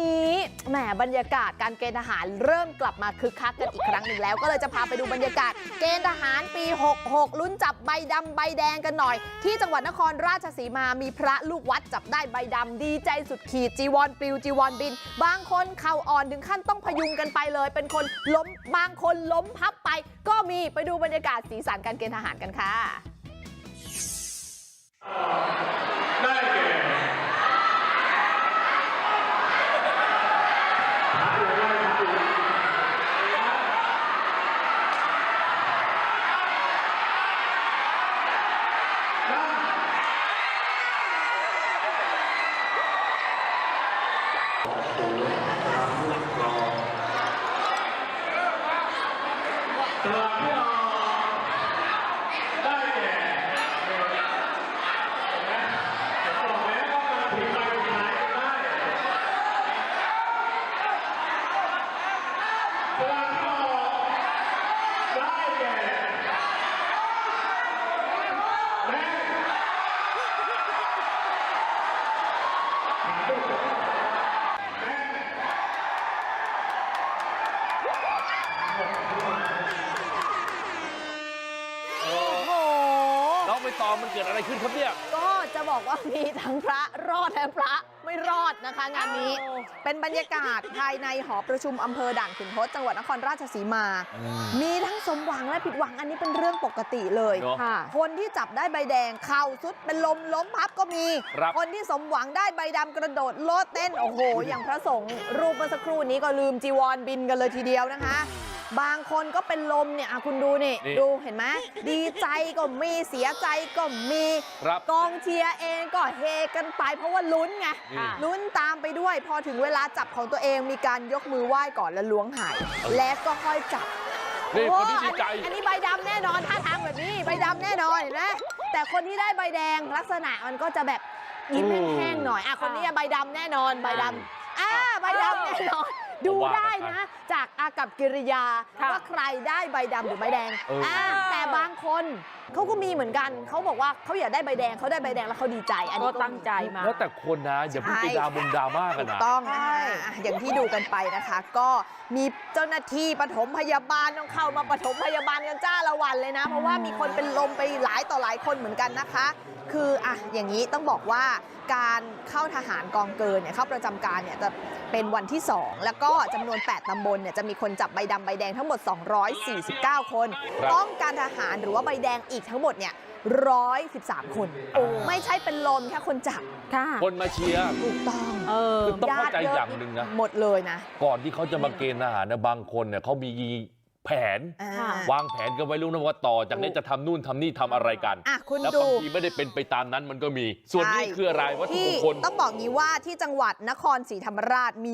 นี้แหมบรรยากาศการเกณฑ์ทหารเริ่มกลับมาคึกคักกันอีกครั้งหนึ่งแล้ว ก็เลยจะพาไปดูบรรยากาศเกณฑ์ทหารปี 66 ลุ้นจับใบดำใบแดงกันหน่อย ที่จังหวัดนครราชสีมามีพระลูกวัดจับได้ใบดำดีใจสุดขีดจีวรปลิวจีวรบิน บางคนเข่าอ่อนถึงขั้นต้องพยุงกันไปเลย เป็นคนล้มบางคนล้มพับไป ก็มีไปดูบรรยากาศสีสันการเกณฑ์ทหารกันค่ะ ตลาดที่ออกได้แก่บอกแล้วว่ามันถึงไปสุดท้ายก็ได้ตลาดที่ออกได้แก่แม่ โอ้โห น้องไปตอมันเกิดอะไรขึ้นครับเนี่ย บอกว่ามีทั้งพระรอดและพระไม่รอดนะคะ งานนี้เป็นบรรยากาศภายในหอประชุมอำเภอด่านขุนทดจังหวัดนครราชสีมา มีทั้งสมหวังและผิดหวังอันนี้เป็นเรื่องปกติเลยเนอะค่ะคนที่จับได้ใบแดงเข่าสุดเป็นลมล้มพับก็มีครับคนที่สมหวังได้ใบดำกระโดดโลดเต้นโอ้โหอย่างพระสงฆ์รูปเมื่อสักครู่นี้ก็ลืมจีวรบินกันเลยทีเดียวนะคะ บางคนก็เป็นลมเนี่ยอะคุณดูนี่นี่ดูเห็นไหมดีใจก็มีเสียใจก็มีครับกองเชียร์เองก็เฮกันไปเพราะว่าลุ้นไงนี่ลุ้นตามไปด้วย พอถึงเวลาจับของตัวเองมีการยกมือไหว้ก่อนแล้วล้วงหายและก็ค่อยจับนี่โอ้คนที่ดีใจอันนี้อันนี้ใบดำแน่นอนท่าทางแบบนี้ใบดำแน่นอนเห็นไหมแต่คนที่ได้ใบแดงลักษณะมันก็จะแบบยิ้มแห้งๆหน่อยอะคนนี้ใบดำแน่นอนใบดำอ่าใบดำแน่นอน ดูได้นะ จากอากับกิริยาค่ะว่าใครได้ใบดำหรือใบแดงเอออ่อ่าแต่บางคนเขาก็มีเหมือนกันเขาบอกว่าเขาอยากได้ใบแดงเขาได้ใบแดงแล้วเขาดีใจ อันก็นี้ตั้งใจมาแล้วแต่คนนะอย่าเพิ่งไปดราบงดราม่ากันถูกนะต้องนะคะอะอย่างที่ดูกันไปนะคะ ก็มีเจ้าหน้าที่ปฐมพยาบาลต้องเข้ามาปฐมพยาบาลกันจ้าละวันเลยนะ เพราะว่ามีคนเป็นลมไปหลายต่อหลายคนเหมือนกันนะคะ คืออะอย่างนี้ต้องบอกว่าการเข้าทหารกองเกินเนี่ยเข้าประจำการเนี่ยจะ เป็นวันที่ 2 แล้วก็จำนวน 8 ตำบลเนี่ยจะมีคนจับใบดำใบแดงทั้งหมด 249 คนครับต้องการทหารหรือว่าใบแดงอีกทั้งหมดเนี่ย113คน ไม่ใช่เป็นลมแค่คนจับค่ะคนมาเชียร์ถูกต้องเออคือต้องเข้าใจญติอย่างหนึ่งนะ หมดเลยนะ ก่อนที่เขาจะมาเกณฑ์ทหารนะบางคนเนี่ยเขามี แผนอ่าค่ะวางแผนกันไว้ล่วงหน้าว่าต่อจากนี้จะทำนู่นทำนี่ทำอะไรกันอะคุณแล้วดูบางทีไม่ได้เป็นไปตามนั้นมันก็มีส่วนนี้ใช่คืออะไรวัตถุที่มงคลต้องบอกงี้ว่าที่จังหวัดนครศรีธรรมราชมี